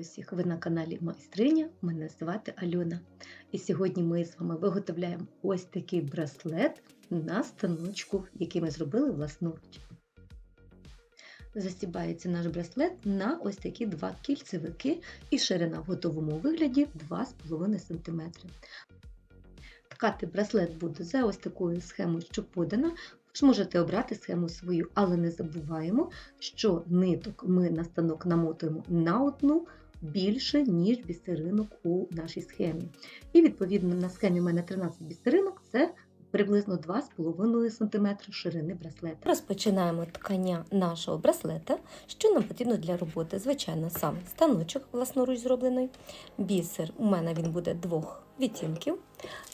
Усіх! Ви на каналі Майстриня. Мене звати Альона. І сьогодні ми з вами виготовляємо ось такий браслет на станочку, який ми зробили власноруч. Застібається наш браслет на ось такі два кільцевики і ширина в готовому вигляді 2,5 см. Ткати браслет буде за ось такою схемою, що подана. Ви можете обрати схему свою, але не забуваємо, що ниток ми на станок намотуємо на одну більше, ніж бісеринок у нашій схемі. І відповідно на схемі в мене 13 бісеринок це приблизно 2,5 см ширини браслета. Розпочинаємо ткання нашого браслета. Що нам потрібно для роботи? Звичайно, сам станочок власноруч зроблений. Бісер у мене він буде двох відтінків.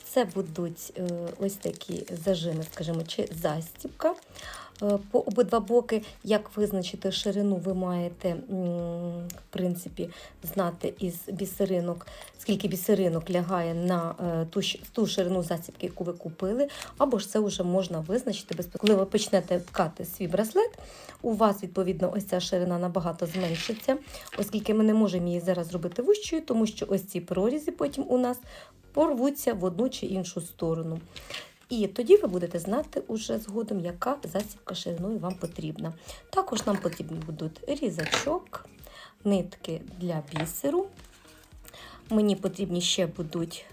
Це будуть е, ось такі зажими, скажімо, чи застібка по обидва боки. Як визначити ширину, ви маєте в принципі, знати із бісеринок, скільки бісеринок лягає на е, ту, ту ширину застібки, яку ви купили, або ж це вже можна визначити. Коли ви почнете ткати свій браслет, у вас, відповідно, ось ця ширина набагато зменшиться, оскільки ми не можемо її зараз зробити вищою, тому що ось ці прорізі потім у нас порвуться в одну чи іншу сторону. І тоді ви будете знати уже згодом, яка засібка шириною вам потрібна. Також нам потрібні будуть різачок, нитки для бісеру. Мені потрібні ще будуть.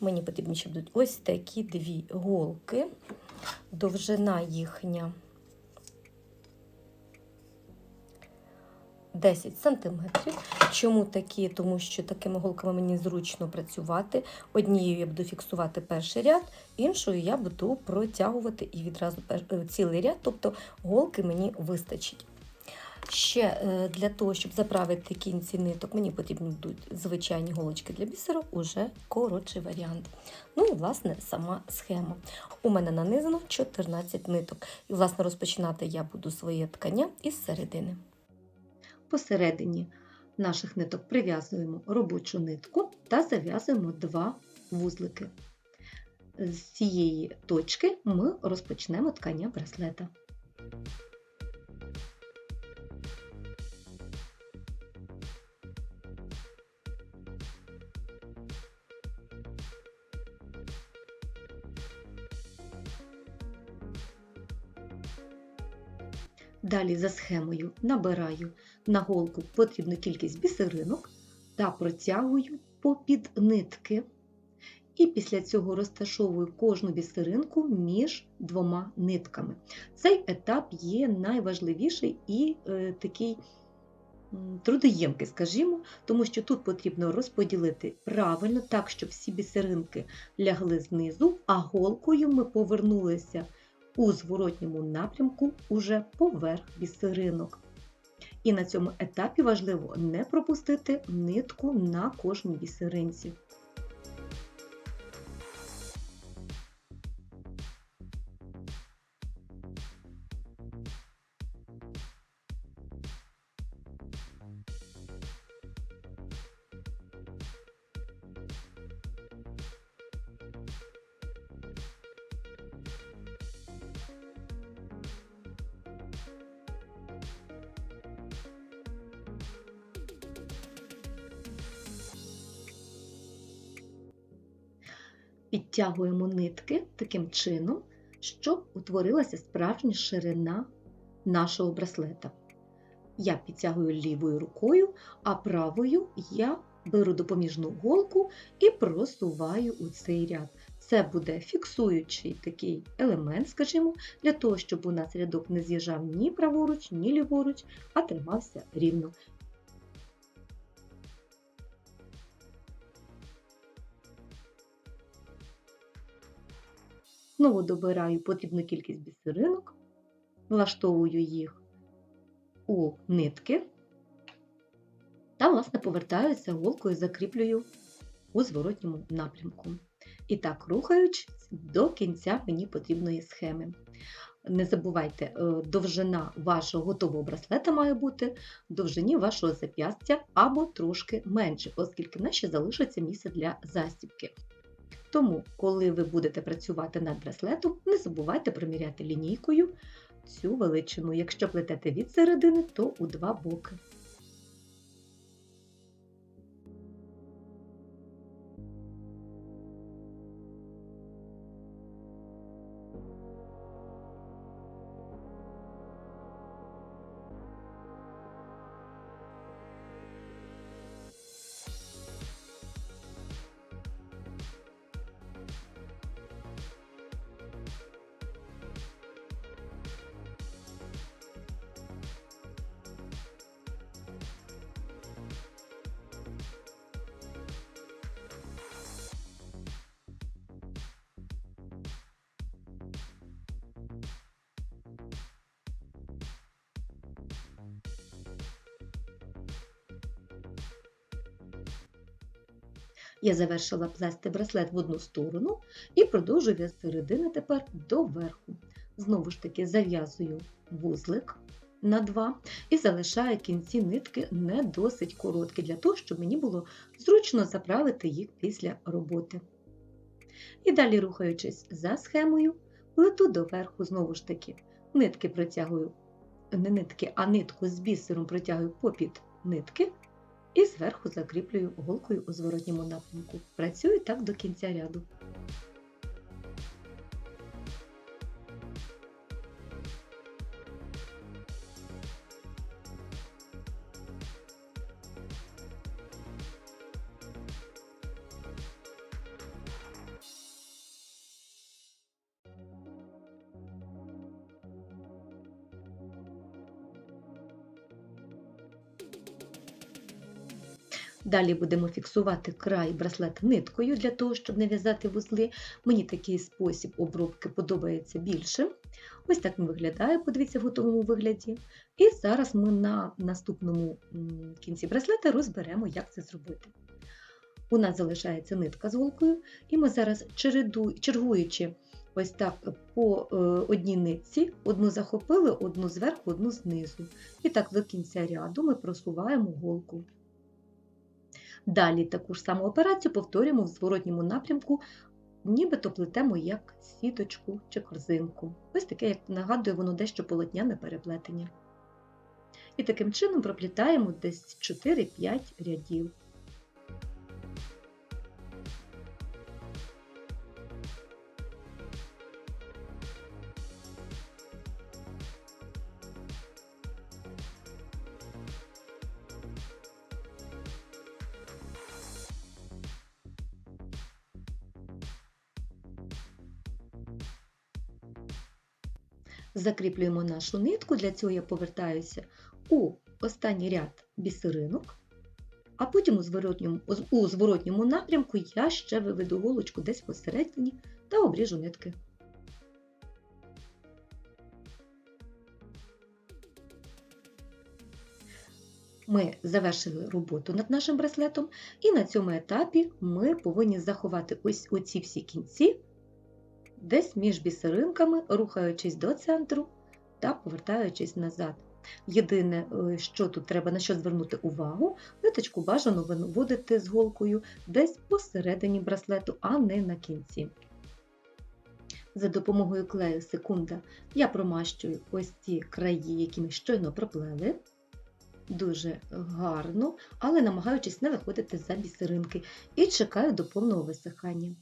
Мені потрібні ще будуть ось такі дві голки, довжина їхня 10 сантиметрів. Чому такі? Тому що такими голками мені зручно працювати. Однією я буду фіксувати перший ряд, іншою я буду протягувати і відразу е, цілий ряд, тобто голки мені вистачить. Ще е, для того, щоб заправити кінці ниток, мені потрібні будуть звичайні голочки для бісеру, уже коротший варіант. Ну власне сама схема. У мене нанизано 14 ниток. І, власне, розпочинати я буду своє ткання із середини. Посередині наших ниток прив'язуємо робочу нитку та зав'язуємо два вузлики. З цієї точки ми розпочнемо ткання браслета. Далі за схемою набираю на голку потрібну кількість бісеринок та протягую попід нитки. І після цього розташовую кожну бісеринку між двома нитками. Цей етап є найважливіший і е, такий трудоємкий, скажімо, тому що тут потрібно розподілити правильно, так, щоб всі бісеринки лягли знизу, а голкою ми повернулися у зворотньому напрямку уже поверх бісеринок. І на цьому етапі важливо не пропустити нитку на кожній бісеринці. Підтягуємо нитки таким чином, щоб утворилася справжня ширина нашого браслета. Я підтягую лівою рукою, а правою я беру допоміжну голку і просуваю у цей ряд. Це буде фіксуючий такий елемент, скажімо, для того, щоб у нас рядок не з'їжджав ні праворуч, ні ліворуч, а тримався рівно. Знову добираю потрібну кількість бісеринок, влаштовую їх у нитки та, власне, повертаюся голкою, закріплюю у зворотньому напрямку. І так, рухаючись до кінця мені потрібної схеми. Не забувайте, е, довжина вашого готового браслета має бути в довжині вашого зап'ястя або трошки менше, оскільки в ще залишиться місце для застібки. Тому, коли ви будете працювати над браслетом, не забувайте проміряти лінійкою цю величину. Якщо плетете від середини, то у два боки. Я завершила плести браслет в одну сторону і продовжую від середини тепер до верху. Знову ж таки зав'язую вузлик на два і залишаю кінці нитки не досить короткі, для того, щоб мені було зручно заправити їх після роботи. І далі, рухаючись за схемою, плету доверху знову ж таки нитки протягую, не нитки, а нитку з бісером протягую попід нитки і зверху закріплюю голкою у зворотньому напрямку. Працюю так до кінця ряду. Далі будемо фіксувати край браслет ниткою для того, щоб не в'язати вузли. Мені такий спосіб обробки подобається більше. Ось так він виглядає, подивіться в готовому вигляді. І зараз ми на наступному кінці браслета розберемо, як це зробити. У нас залишається нитка з голкою, і ми зараз чергуючи ось так по е, одній нитці, одну захопили, одну зверху, одну знизу. І так до кінця ряду ми просуваємо голку. Далі таку ж саму операцію повторюємо в зворотньому напрямку, нібито плетемо як сіточку чи корзинку. Ось таке, як нагадує, воно дещо полотняне переплетення. І таким чином проплітаємо десь 4-5 рядів. Закріплюємо нашу нитку, для цього я повертаюся у останній ряд бісеринок, а потім у зворотньому, у зворотньому напрямку я ще виведу голочку десь посередині та обріжу нитки. Ми завершили роботу над нашим браслетом, і на цьому етапі ми повинні заховати ось оці всі кінці десь між бісеринками, рухаючись до центру та повертаючись назад. Єдине, е, що тут треба на що звернути увагу, ниточку бажано виводити з голкою десь посередині браслету, а не на кінці. За допомогою клею секунда я промащую ось ці краї, які ми щойно проплели. Дуже гарно, але намагаючись не виходити за бісеринки, і чекаю до повного висихання.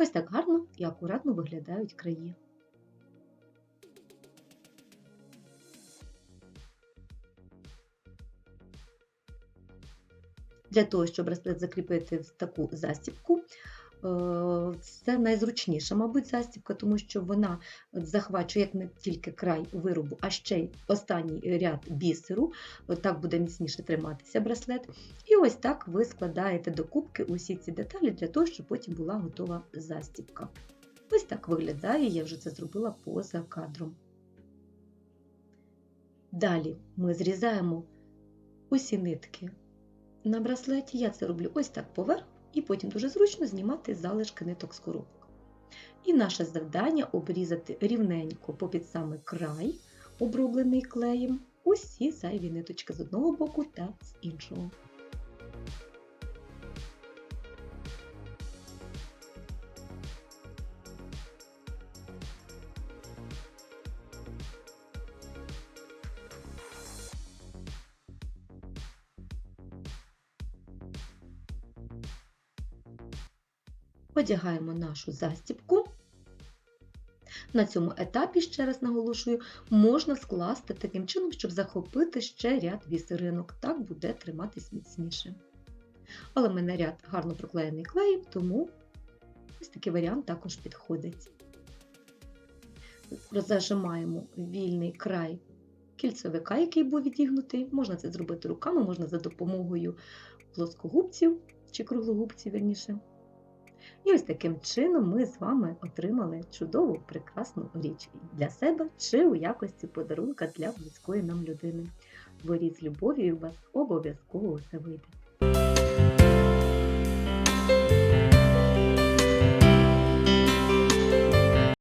Ось так гарно і акуратно виглядають краї. Для того, щоб браслет закріпити в таку застібку, це найзручніша, мабуть, застібка, тому що вона захвачує як не тільки край виробу, а ще й останній ряд бісеру. Так буде міцніше триматися браслет. І ось так ви складаєте до кубки усі ці деталі для того, щоб потім була готова застібка. Ось так виглядає, я вже це зробила поза кадром. Далі ми зрізаємо усі нитки на браслеті. Я це роблю ось так поверх, і потім дуже зручно знімати залишки ниток з коробок. І наше завдання обрізати рівненько попід саме край, оброблений клеєм, усі зайві ниточки з одного боку та з іншого. Одягаємо нашу застібку. На цьому етапі, ще раз наголошую, можна скласти таким чином, щоб захопити ще ряд бісеринок. Так буде триматись міцніше. Але в мене ряд гарно проклеєний клеєм, тому ось такий варіант також підходить. Зажимаємо вільний край кільцевика, який був відігнутий. Можна це зробити руками, можна за допомогою плоскогубців чи круглогубців, вірніше. І ось таким чином ми з вами отримали чудову, прекрасну річ для себе чи у якості подарунка для близької нам людини. Творіть з любов'ю, у вас обов'язково все вийде.